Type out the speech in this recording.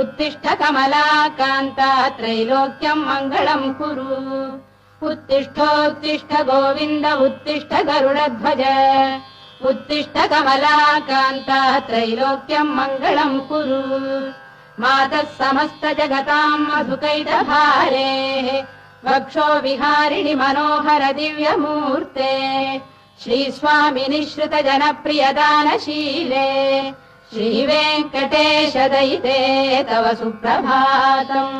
उत्तिष्ठ कमलाकान्ता त्रैलोक्यम् मङ्गलम् कुरु। उत्तिष्ठोत्तिष्ठ गोविन्द उत्तिष्ठ गरुडध्वज उत्तिष्ठ कमलाकान्ता त्रैलोक्यम् मङ्गलम् कुरु। मातः समस्त जगताम् वक्षो विहारिणि मनोहर दिव्यमूर्ते। श्रीस्वामिनिश्रित जनप्रियदानशीले श्रीवेङ्कटेश दयिते तव सुप्रभातम्